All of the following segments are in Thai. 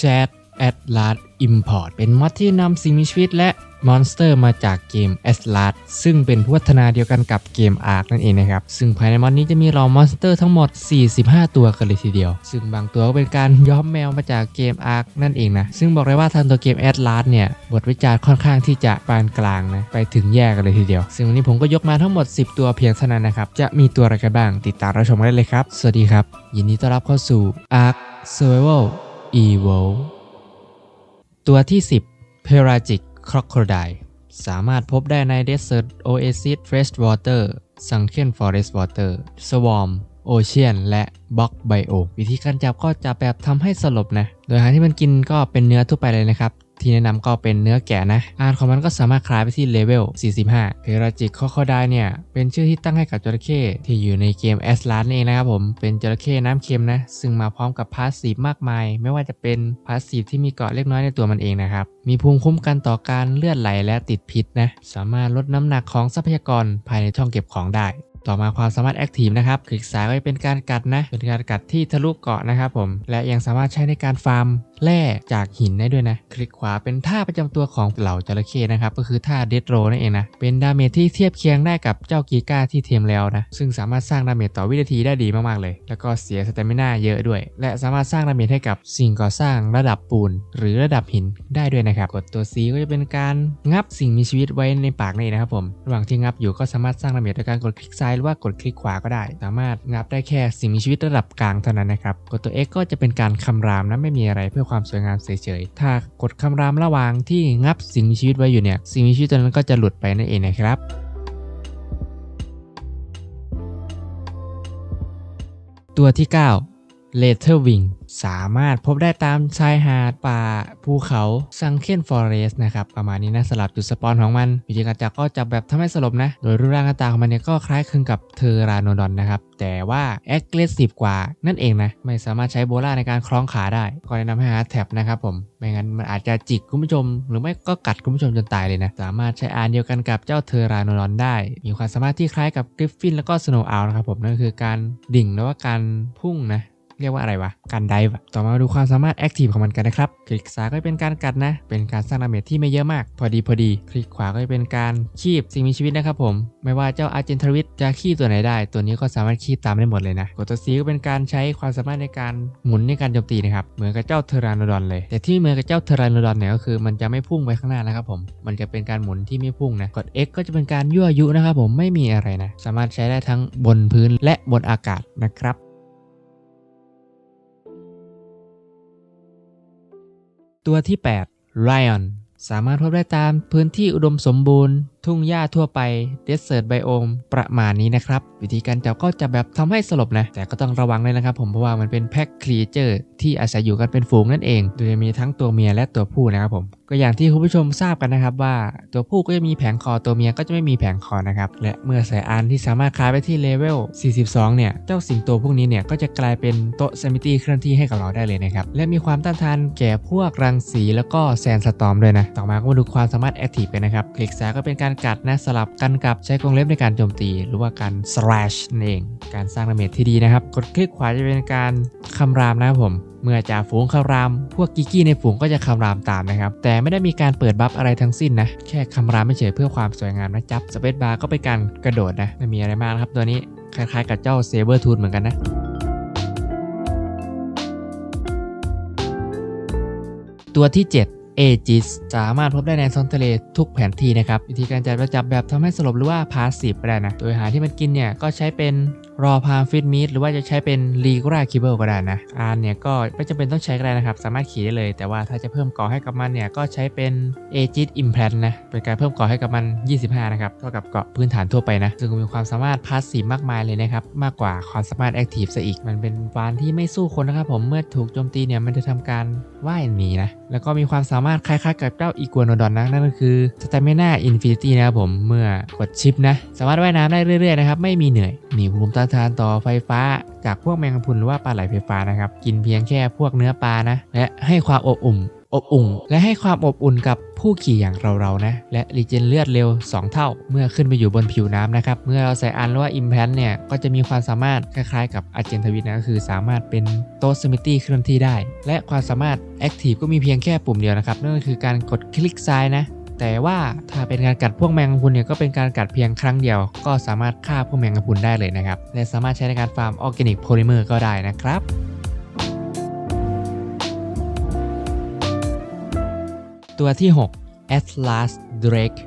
Chat Atlas Import เป็นมอดที่นำสิ่งมีชีวิตและมอนสเตอร์มาจากเกม Atlas ซึ่งเป็นผู้พัฒนาเดียวกันกับเกม Ark นั่นเองนะครับ ซึ่งภายในมอดนี้จะมีเหล่ามอนสเตอร์ทั้งหมด 45 ตัวกันเลยทีเดียว ซึ่งบางตัวก็เป็นการย้อมแมวมาจากเกม Ark นั่นเองนะ ซึ่งบอกเลยว่าทางตัวเกม Atlas เนี่ย บทวิจารณ์ค่อนข้างที่จะปานกลางนะ ไปถึงแย่กันเลยทีเดียว ซึ่งวันนี้ผมก็ยกมาทั้งหมด 10 ตัวเพียงเท่านั้นนะครับ จะมีตัวอะไรกันบ้าง ติดตามรับชมได้เลยครับ สวัสดีครับ ยินดีต้อนรับเข้าสู่ Ark Survival Evo ตัวที่ 10 Pelagic Crocodile สามารถพบได้ใน Desert Oasis Freshwater Sunken Forest Water Swarm Ocean และ Bog Biome วิธีการจับก็จะแบบทำให้สลบนะ โดยอาหาที่มันกินก็เป็นเนื้อทั่วไปเลยนะครับ ที่แนะนำก็เป็นเนื้อแกะนะ อาหารของมันก็สามารถคลายไปที่เลเวล 45 เพราจิกคอคอไดเนี่ย เป็นชื่อที่ตั้งให้กับจระเข้ที่อยู่ในเกมแอสลานเองนะครับผม เป็นจระเข้น้ำเค็มนะ ซึ่งมาพร้อมกับพาสซีฟมากมาย ไม่ว่าจะเป็นพาสซีฟที่มีเกาะเล็กน้อยในตัวมันเองนะครับ มีภูมิคุ้มกันต่อการเลือดไหลและติดพิษนะ สามารถลดน้ำหนักของทรัพยากรภายในช่องเก็บของได้ต่อมาความสามารถแอคทีฟนะครับ คลิกซ้ายก็จะเป็นการกัดนะ เป็นการกัดที่ทะลุเกาะนะครับผม และยังสามารถใช้ในการฟาร์มแร่จากหินได้ด้วยนะ คลิกขวาเป็นท่าประจำตัวของเหล่าจระเข้นะครับ ก็คือท่าเดดโรนั่นเองนะ เป็นดาเมจที่เทียบเคียงได้กับเจ้ากีก้าที่เทียมแล้วนะ ซึ่งสามารถสร้างดาเมจต่อวินาทีได้ดีมากๆเลย แล้วก็เสียสเตมินาเยอะด้วย และสามารถสร้างดาเมจให้กับสิ่งก่อสร้างระดับปูน หรือระดับหินได้ด้วยนะครับ กดตัว C ก็จะเป็นการงับสิ่งมีชีวิตไว้ในปากนี่นะครับผม ระหว่างที่งับอยู่ก็สามารถสร้างดาเมจโดยการกดคลิกซ้ายหรือว่ากดคลิกขวาก็ได้ สามารถงับได้แค่สิ่งมีชีวิตระดับกลางเท่านั้นนะครับ กดตัว X ก็จะเป็นการคำรามนะไม่มีอะไรเพื่อความสวยงามเฉยๆ ถ้ากดคำรามระหว่างที่งับสิ่งมีชีวิตไว้อยู่เนี่ย สิ่งมีชีวิตตัวนั้นก็จะหลุดไปนั่นเองนะครับตัวที่ 9 l e t h e r Wing สามารถพบได้ตามชายหาดป่าภูเขาซังเคนฟอเรสต์นะครับ ประมาณนี้นะสลับจุดสปอนของมัน วิธีการจับก็จับแบบทำให้สลบนะ โดยรูปร่างหน้าตาของมันเนี่ยก็คล้ายคลึงกับเทอราโนดอนนะครับ แต่ว่า aggressive กว่านั่นเองนะ ไม่สามารถใช้โบล่าในการคล้องขาได้ ก็แนะนำให้หาแท็บนะครับผม ไม่งั้นมันอาจจะจิกคุณผู้ชม หรือไม่ก็กัดคุณผู้ชมจนตายเลยนะ สามารถใช้อานเดียวกันกับเจ้าเทอราโนดอนได้ มีความสามารถที่คล้ายกับกริฟฟินแล้วก็สโนว์อ l นะครับผมนั่นคือการดิ่งหรือว่าการพุ่งนะ เรียกว่าอะไรวะ การไดฟ์ต่อมาดูความสามารถแอคทีฟของมันกันนะครับ คลิกซ้ายก็เป็นการกัดนะ เป็นการสร้างดาเมจที่ไม่เยอะมาก พอดีพอดี คลิกขวาก็จะเป็นการคีบสิ่งมีชีวิตนะครับผม ไม่ว่าเจ้าอาร์เจนทวิตจะคีบตัวไหนได้ ตัวนี้ก็สามารถคีบตามได้หมดเลยนะ กดตัว C ก็เป็นการใช้ความสามารถในการหมุนในการโจมตีนะครับ เหมือนกับเจ้าเทอรานโดอนเลย แต่ที่เหมือนกับเจ้าเทอรานโดอนเนี่ยก็คือมันจะไม่พุ่งไปข้างหน้านะครับผม มันจะเป็นการหมุนที่ไม่พุ่งนะ กด X ก็จะเป็นการยั่วยุนะครับผม ไม่มีอะไรนะ สามารถใช้ได้ทั้งบนพื้นและบนอากาศนะครับ ตัวที่ 8 Lion สามารถพบได้ตามพื้นที่อุดมสมบูรณ์ ทุ่งหญ้าทั่วไป Desert Biome ประมาณนี้นะครับ วิธีการจับก็จะแบบทำให้สลบนะ แต่ก็ต้องระวังเลยนะครับผมเพราะว่ามันเป็นแพ็คครีเจอร์ที่อาศัยอยู่กันเป็นฝูงนั่นเอง โดยจะมีทั้งตัวเมียและตัวผู้นะครับผม ก็อย่างที่คุณผู้ชมทราบกันนะครับว่าตัวผู้ก็จะมีแผงคอตัวเมียก็จะไม่มีแผงคอนะครับ และเมื่อใส่อันที่สามารถคลายไปที่เลเวล 42 เนี่ย เจ้าสิงโตพวกนี้เนี่ยก็จะกลายเป็นโต๊ะเซมิตี้เคลื่อนที่ให้กับเราได้เลยนะครับ และมีความต้านทานแก่พวกรังสีแล้วก็แซนสตอมด้วยนะ ต่อมาก็มาดูความสามารถแอคทีฟกันนะครับ คลิกซ้ายก็เป็นการกัดนะสลับกันกับใช้กรงเล็บในการโจมตี หรือว่าการ slash นั่นเอง การสร้างดาเมจที่ดีนะครับ กดคลิกขวาจะเป็นการคำรามนะครับผมเมื่อจ่าฝูงคำราม พวกกิกกี้ในฝูงก็จะคำรามตามนะครับ แต่ไม่ได้มีการเปิดบัฟอะไรทั้งสิ้นนะ แค่คำรามไม่เฉยเพื่อความสวยงามนะจับสเปซบาร์ก็เป็นการกระโดดนะ ไม่มีอะไรมากนะครับ ตัวนี้คล้ายๆกับเจ้าเซเบอร์ทูนเหมือนกันนะตัวที่ 7 เอจิสสามารถพบได้ในท้องทะเลทุกแผนที่นะครับ วิธีการจัดประจับแบบทำให้สลบหรือว่าพาสซีฟก็ได้นะ โดยอาหารที่มันกินเนี่ย ก็ใช้เป็นรอพาฟิตมีดหรือว่าจะใช้เป็นรีกราคิเบิลก็ได้นะอานเนี่ยก็ไม่จำเป็นต้องใช้ก็ได้นะครับ สามารถขี่ได้เลย แต่ว่าถ้าจะเพิ่มก่อให้กับมันเนี่ยก็ใช้เป็นเอจิสอิมแพลนนะเป็นการเพิ่มก่อให้กับมัน 25 นะครับเท่ากับเกาะพื้นฐานทั่วไปนะซึ่งมีความสามารถพาสซีฟมากมายเลยนะครับมากกว่าความสามารถแอคทีฟซะอีกมันเป็นวานที่ไม่สู้คนนะครับผมเมื่อถูกโจมตีเนี่ยมันจะทำการว่ายหนีนะแล้วก็มีความสามารถคล้ายๆกับเจ้าอีกัวโนดอนนะ นั่นก็คือสเตมินาอินฟินิตี้นะครับผม เมื่อกดชิปนะ สามารถว่ายน้ำได้เรื่อยๆนะครับ ไม่มีเหนื่อย มีภูมิต้านทานต่อไฟฟ้า จากพวกแมงกะพรุนหรือว่าปลาไหลไฟฟ้านะครับ กินเพียงแค่พวกเนื้อปลานะ และให้ความอบอุ่น อบอุ่น และให้ความอบอุ่นกับผู้ขี่อย่างเราๆนะ และรีเจนเลือดเร็ว 2 เท่า เมื่อขึ้นไปอยู่บนผิวน้ำนะครับ เมื่อเราใส่อันหรือว่าอิมแพนเนี่ย ก็จะมีความสามารถคล้ายๆกับอาเจนทวิตนะก็คือสามารถเป็นโต๊ะสมิตี้เคลื่อนที่ได้ และความสามารถแอคทีฟก็มีเพียงแค่ปุ่มเดียวนะครับ นั่นก็คือการกดคลิกซ้ายนะแต่ว่าถ้าเป็นการกัดพวกแมงกะพรุนเนี่ยก็เป็นการกัดเพียงครั้งเดียว ก็สามารถฆ่าพวกแมงกะพรุนได้เลยนะครับ และสามารถใช้ในการฟาร์มออร์แกนิกโพลิเมอร์ก็ได้นะครับ ตัวที่ 6 Atlas Drake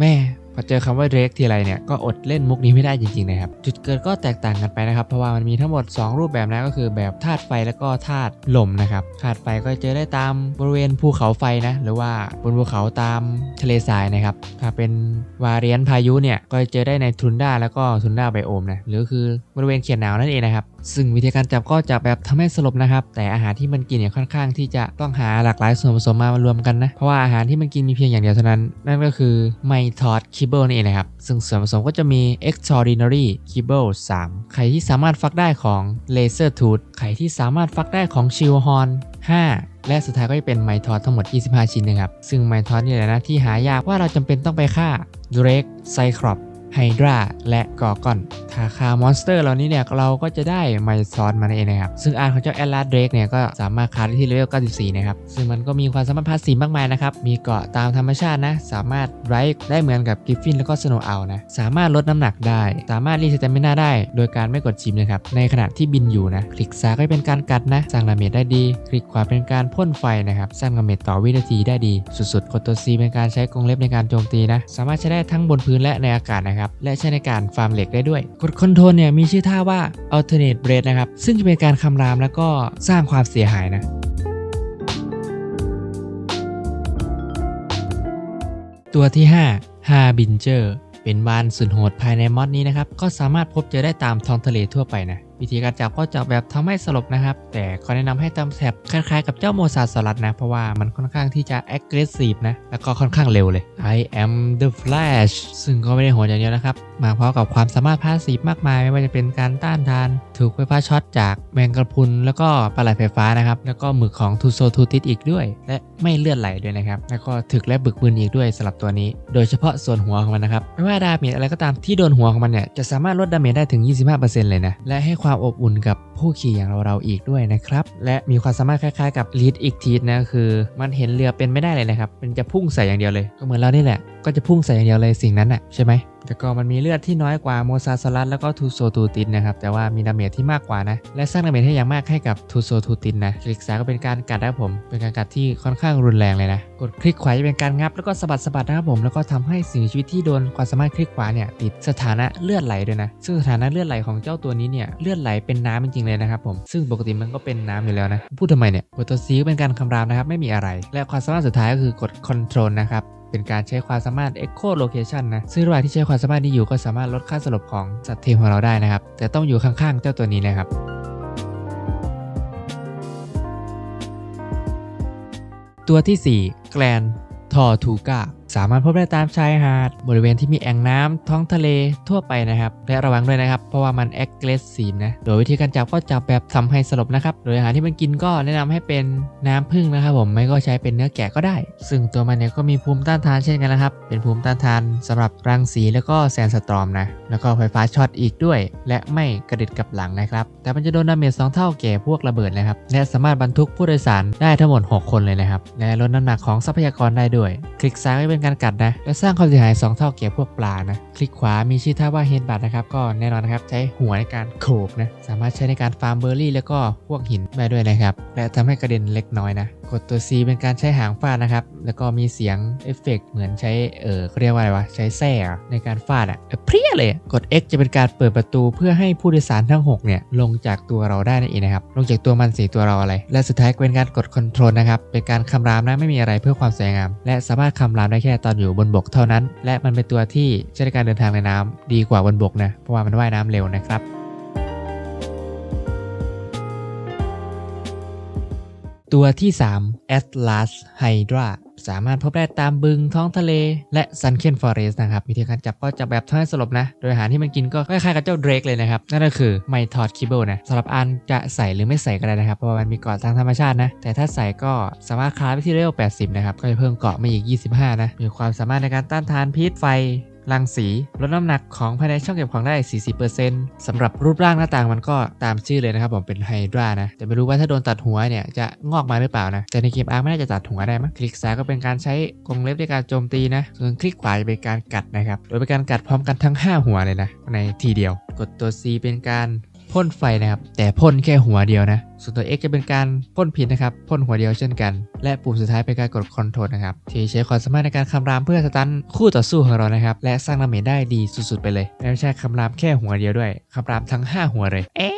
แม่พอเจอคำว่า Drake ทีไรเนี่ย ก็อดเล่นมุกนี้ไม่ได้จริงๆนะครับ จุดเกิดก็แตกต่างกันไปนะครับ เพราะว่ามันมีทั้งหมด 2 รูปแบบนะก็คือแบบธาตุไฟแล้วก็ธาตุลมนะครับธาตุไฟก็เจอได้ตามบริเวณภูเขาไฟนะ หรือว่าบนภูเขาตามทะเลทรายนะครับ ถ้าเป็นวาเรียนพายุเนี่ย ก็เจอได้ในทุนด้าแล้วก็ทุนด้าไบโอมนะหรือคือบริเวณเขียนหนาวนั่นเองนะครับซึ่งวิธีการจับก็จับแบบทำให้สลบนะครับ แต่อาหารที่มันกินเนี่ยค่อนข้างที่จะต้องหาหลากหลายส่วนผสมมามารวมกันนะ เพราะว่าอาหารที่มันกินมีเพียงอย่างเดียวเท่านั้น นั่นก็คือไมทอดคิเบิลนี่เองนะครับ ซึ่งส่วนผสมก็จะมี extraordinary kibble 3 ไข่ที่สามารถฟักได้ของ laser tooth ไข่ที่สามารถฟักได้ของ shield horn 5และสุดท้ายก็จะเป็นไมทอดทั้งหมด 25 ชิ้นนะครับ ซึ่งไมทอดนี่แหละนะที่หายากว่าเราจำเป็นต้องไปฆ่า Drake Cyclops ไไฮดราและกอร์กอนถ้าฆ่ามอนสเตอร์เหล่านี้เนี่ยเราก็จะได้ไมซอนมานั่นเองนะครับ ซึ่งอาร์ของเจ้าแอลลาเดรกเนี่ยก็สามารถคาได้ที่เลเวล 94 นะครับ ซึ่งมันก็มีความสามารถพาสซีฟมากมายนะครับ มีเกาะตามธรรมชาตินะ สามารถไรค์ได้เหมือนกับกิฟฟินแล้วก็สโนว์เอานะ สามารถลดน้ำหนักได้ สามารถรีสเตมินาได้ โดยการไม่กดชิมนะครับ ในขณะที่บินอยู่นะ คลิกซ้ายก็เป็นการกัดนะสร้างดาเมจได้ดี คลิกขวาเป็นการพ่นไฟนะครับสร้างดาเมจต่อวินาทีได้ดี สุดๆกดตัว C เป็นการใช้กรงเล็บในการโจมตีนะ สามารถใช้ได้ทั้งบนพื้นและในอากาศนะครับและใช้ในการฟาร์มเหล็กได้ด้วย กดคอนโทรลเนี่ยมีชื่อท่าว่า alternate breath นะครับซึ่งจะเป็นการคำรามแล้วก็สร้างความเสียหายนะตัวที่5 Harbinger เป็นวานสุดโหดภายในมอดนี้นะครับ ก็สามารถพบเจอได้ตามท้องทะเลทั่วไปนะ วิธีการจับก็จับแบบทำให้สลบนะครับ แต่ขอแนะนำให้ตำแถบคล้ายๆกับเจ้าโมซาสลัดนะ เพราะว่ามันค่อนข้างที่จะ aggressive นะ แล้วก็ค่อนข้างเร็วเลย I am the Flash ซึ่งก็ไม่ได้โหดอย่างเดียวนะครับ มาพร้อมกับความสามารถพาสซีฟมากมาย ไม่ว่าจะเป็นการต้านทาน ถูกไฟฟ้าช็อตจากแมงกระพรุน แล้วก็ปลาไหลไฟฟ้านะครับ แล้วก็หมึกของทูโซทูติสอีกด้วย และไม่เลือดไหลด้วยนะครับ แล้วก็ถึกและบึกบึนอีกด้วยสำหรับตัวนี้ โดยเฉพาะส่วนหัวของมันนะครับ ไม่ว่าดาเมจอะไรก็ตามที่โดนหัวของมันเนี่ย จะสามารถลดดาเมจได้ถึง 25%เลยนะ และให้ความอบอุ่นกับผู้ขี่อย่างเราๆอีกด้วยนะครับ และมีความสามารถคล้ายๆกับลีดอีกทีนะคือ มันเห็นเรือเป็นไม่ได้เลยนะครับ มันจะพุ่งใส่อย่างเดียวเลย ก็เหมือนเรานี่แหละ ก็จะพุ่งใส่อย่างเดียวเลยสิ่งนั้นอะใช่ไหม แต่ก็มันมีเลือดที่น้อยกว่าโมซาสลัดแล้วก็ทูโซทูตินนะครับ แต่ว่ามีดาเมจที่มากกว่านะ และสร้างดาเมจให้อย่างมากให้กับทูโซทูตินนะคลิกซ้ายก็เป็นการกัดนะครับผม เป็นการกัดที่ค่อนข้างรุนแรงเลยนะ กดคลิกขวาจะเป็นการงับแล้วก็สะบัดสะบัดนะครับผม แล้วก็ทำให้สิ่งมีชีวิตที่โดนความสามารถคลิกขวาเนี่ยติดสถานะเลือดไหลด้วยนะ ซึ่งสถานะเลือดไหลของเจ้าตัวนี้เนี่ยเลือดไหลเป็นน้ำจริงๆเลยนะครับผม ซึ่งปกติมันก็เป็นน้ำอยู่แล้วนะ พูดทำไมเนี่ยกดตัว C ก็เป็นการคำรามนะครับไม่มีอะไร และความสามารถสุดท้ายก็คือกด Control นะครับ เป็นการใช้ความสามารถ Echo Location นะ ซึ่งระหว่างที่ใช้ความสามารถนี้อยู่ก็สามารถลดค่าสลบของสัตว์เทมของเราได้นะครับ แต่ต้องอยู่ข้างๆเจ้าตัวนี้นะครับตัวที่ 4 แกลนทอทูกา สามารถพบได้ตามชายหาด บริเวณที่มีแอ่งน้ำท้องทะเลทั่วไปนะครับ และระวังด้วยนะครับ เพราะว่ามัน aggressive นะ โดยวิธีการจับก็จับแบบทำให้สลบนะครับ โดยอาหารที่มันกินก็แนะนำให้เป็นน้ำผึ้งนะครับผม ไม่ก็ใช้เป็นเนื้อแกะก็ได้ ซึ่งตัวมันเนี่ยก็มีภูมิต้านทานเช่นกันนะครับ เป็นภูมิต้านทานสำหรับรังสีแล้วก็แซนสตรอมนะ แล้วก็ไฟฟ้าช็อตอีกด้วย และไม่กระเด็ดกลับหลังนะครับ แต่มันจะโดนดาเมจสองเท่าแก่พวกระเบิดนะครับ และสามารถบรรทุกผู้โดยสารได้ทั้งหมด 6 คนเลยนะครับ และลดน้ำหนักของทรัพยากรได้ด้วย คลิกซ้ายเป็นการกัดนะ และสร้างความเสียหาย 2 เท่าแก่พวกปลานะ คลิกขวามีชื่อท่าว่าเฮดบัตนะครับ ก็แน่นอนนะครับ ใช้หัวในการโขกนะ สามารถใช้ในการฟาร์มเบอร์รี่ แล้วก็พวกหินได้ด้วยนะครับ และทำให้กระเด็นเล็กน้อยนะ กดตัว C เป็นการใช้หางฟาดนะครับ แล้วก็มีเสียงเอฟเฟกต์เหมือนใช้ เออเขาเรียกว่าอะไรวะ ใช้แส้อะในการฟาดอะเออเพรียเลย กด X จะเป็นการเปิดประตูเพื่อให้ผู้โดยสารทั้ง 6 เนี่ย ลงจากตัวเราได้นั่นเองนะครับ ลงจากตัวมันสีตัวเราอะไร และสุดท้ายเป็นการกดคอนโทรลนะครับ เป็นการคำรามนะไม่มีอะไรเพื่อความสวยงาม และสามารถคำรามได้แค่ตอนอยู่บนบกเท่านั้น และมันเป็นตัวที่ใช้ในการเดินทางในน้ำดีกว่าบนบกนะ เพราะว่ามันว่ายน้ำเร็วนะครับ ตัวที่ 3 Atlas Hydra สามารถพบได้ตามบึงท้องทะเลและซันเคนฟอเรสต์นะครับ วิธีการจับก็จับแบบทำให้สลบนะ โดยอาหารที่มันกินก็คล้ายๆกับเจ้าเดรกเลยนะครับ นั่นก็คือไม่ทอดคิเบิลนะสำหรับอันจะใส่หรือไม่ใส่ก็ได้นะครับ เพราะมันมีเกาะทางธรรมชาตินะ แต่ถ้าใส่ก็สามารถคลาไปที่เลเวล80 นะครับ ก็จะเพิ่มเกาะมาอีก 25 นะ มีความสามารถในการต้านทานพิษไฟ รังสีลดน้ำหนักของภายในช่องเก็บของได้ 40%สำหรับรูปร่างหน้าต่างมันก็ตามชื่อเลยนะครับผมเป็นไฮดรานะ แต่ไม่รู้ว่าถ้าโดนตัดหัวเนี่ยจะงอกมาหรือเปล่านะ แต่ในเกมอาร์ไม่น่าจะตัดหัวได้มั้งคลิกซ้ายก็เป็นการใช้กรงเล็บในการโจมตีนะ ส่วนคลิกขวาจะเป็นการกัดนะครับ โดยเป็นการกัดพร้อมกันทั้ง 5 หัวเลยนะในทีเดียว กดตัว C เป็นการ พ่นไฟนะครับ แต่พ่นแค่หัวเดียวนะ ส่วนตัว X จะเป็นการพ่นพิษนะครับพ่นหัวเดียวเช่นกัน และปุ่มสุดท้ายเป็นการกดคอนโทรลนะครับที่ใช้ความสามารถในการคำรามเพื่อสตันคู่ต่อสู้ของเรานะครับ และสร้างดาเมจได้ดีสุดๆไปเลยและไม่ใช่คำรามแค่หัวเดียวด้วยคำรามทั้ง 5 หัวเลยเอ๊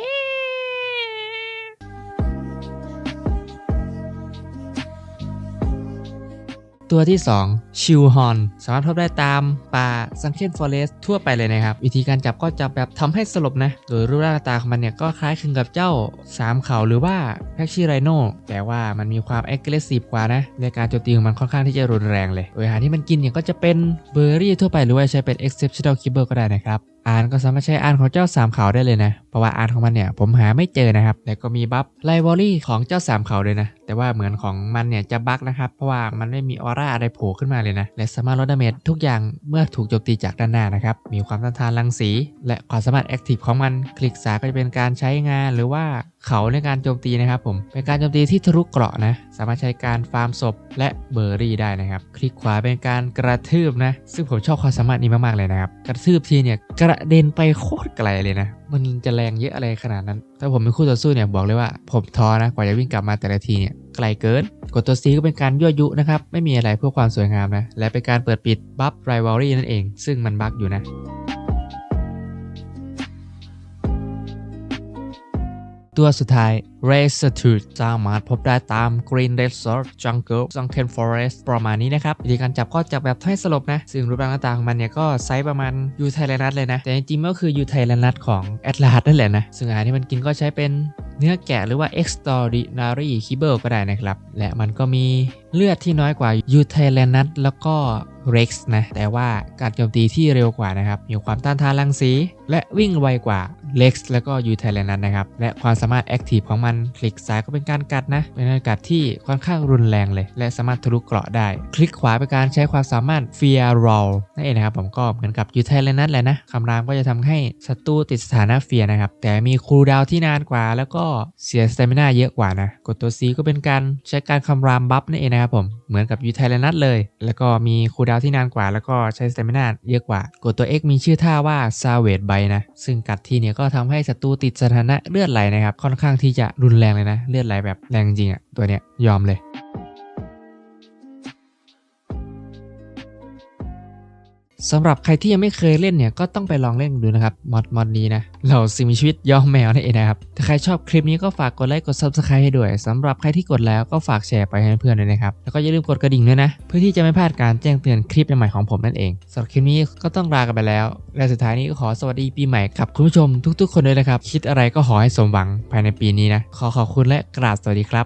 ตัวที่ 2 ชิวฮอน สามารถพบได้ตามป่าซังเคนฟอเรสทั่วไปเลยนะครับ วิธีการจับก็จับแบบทำให้สลบนะ โดยรูปร่างหน้าตาของมันเนี่ยก็คล้ายคลึงกับเจ้า 3 เขาหรือว่าแพ็กชี่ไรโนแต่ว่ามันมีความ a g g r e s s i v e กว่านะ ในการโจมตีของมันค่อนข้างที่จะรุนแรงเลยโดยอาหารที่มันกินเนี่ยก็จะเป็นเบอร์รี่ทั่วไปหรือว่าใช้เป็น exceptional kibble ก็ได้นะครับ อ่านก็สามารถใช้อ่านของเจ้าสามเขาได้เลยนะ เพราะว่าอ่านของมันเนี่ยผมหาไม่เจอนะครับ แต่ก็มีบัฟไลวอรี่ของเจ้าสามเขาเลยนะ แต่ว่าเหมือนของมันเนี่ยจะบั๊กนะครับ เพราะว่ามันไม่มีออร่าอะไรโผล่ขึ้นมาเลยนะ และสามารถลดดาเมจทุกอย่างเมื่อถูกโจมตีจากด้านหน้านะครับ มีความต้านทานรังสี และความสามารถแอคทีฟของมัน คลิกสายก็จะเป็นการใช้งานหรือว่า เขาในการโจมตีนะครับผม เป็นการโจมตีที่ทะลุเกราะนะ สามารถใช้การฟาร์มศพและเบอร์รี่ได้นะครับ คลิกขวาเป็นการกระทืบนะ ซึ่งผมชอบความสามารถนี้มากๆเลยนะครับ กระทืบทีเนี่ยกระเด็นไปโคตรไกลเลยนะ มันจะแรงเยอะอะไรขนาดนั้น ถ้าผมเป็นคู่ต่อสู้เนี่ยบอกเลยว่า ผมท้อนะ กว่าจะวิ่งกลับมาแต่ละทีเนี่ยไกลเกิน กดตัว C ก็เป็นการยั่วยุนะครับ ไม่มีอะไรเพื่อความสวยงามนะ และเป็นการเปิดปิดบัฟไรวอรี่นั่นเอง ซึ่งมันบั๊กอยู่นะ ตัวสุดท้าย r a c e t u d e สามารถพบได้ตาม Green Desert Jungle Sunken Forest ประมาณนี้นะครับ วิธีการจับก็จับแบบให้สลบนะ ซึ่งรูปร่างหน้าตาของมันเนี่ยก็ไซส์ประมาณยูไทแลนัทเลยนะ แต่จริงๆก็คือยูไทแลนัทของแอตลาสนั่นแหละนะ ซึ่งอาหารที่มันกินก็ใช้เป็นเนื้อแกะหรือว่า extraordinary kibble ก็ได้นะครับ และมันก็มีเลือดที่น้อยกว่ายูไทแลนัทแล้วก็ Rex นะ แต่ว่าการโจมตีที่เร็วกว่านะครับ มีความต้านทานรังสี และวิ่งไวกว่า Lex แล้วก็ยูไทแลนัทนะครับ และความสามารถแอคทีฟของมันคลิกซ้ายก็เป็นการกัดนะ เป็นการกัดที่ค่อนข้างรุนแรงเลย และสามารถทะลุเกราะได้ คลิกขวาเป็นการใช้ความสามารถ Fear Roll นั่นเองนะครับผมก็เหมือนกับยูไทแลนัทแหละนะคำรามก็จะทำให้ศัตรูติดสถานะเฟียนะครับ แต่มีคูลดาวที่นานกว่า แล้วก็เสียสเตมินาเยอะกว่านะ กดตัว C ก็เป็นการใช้การคำรามบัฟนั่นเองนะครับผม เหมือนกับยูไทแลนัทเลย แล้วก็มีคูดาวที่นานกว่า แล้วก็ใช้สเตมินาเยอะกว่า กดตัว X มีชื่อท่าว่าซาเวดไบนะ ซึ่งกัดทีเนี่ยก็ทำให้ศัตรูติดสถานะเลือดไหลนะครับ ค่อนข้างที่จะรุนแรงเลยนะ เลือดไหลแบบแรงจริงอะตัวเนี้ยยอมเลย สำหรับใครที่ยังไม่เคยเล่นเนี่ยก็ต้องไปลองเล่นดูนะครับมอดมอดนี้นะเราสิ่งมีชีวิตย่อมแมวนั่นเองนะครับถ้าใครชอบคลิปนี้ก็ฝากกดไลค์กด subscribe ให้ด้วยสำหรับใครที่กดแล้วก็ฝากแชร์ไปให้เพื่อนด้วยนะครับแล้วก็อย่าลืมกดกระดิ่งด้วยนะ เพื่อที่จะไม่พลาดการแจ้งเตือนคลิปใหม่ของผมนั่นเองสำหรับคลิปนี้ก็ต้องลากันไปแล้ว และสุดท้ายนี้ก็ขอสวัสดีปีใหม่กับคุณผู้ชมทุก ๆ คนด้วยนะครับคิดอะไรก็ขอให้สมหวังภายในปีนี้นะขอขอบคุณและกราบสวัสดีครับ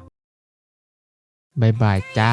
บ๊ายบายจ้า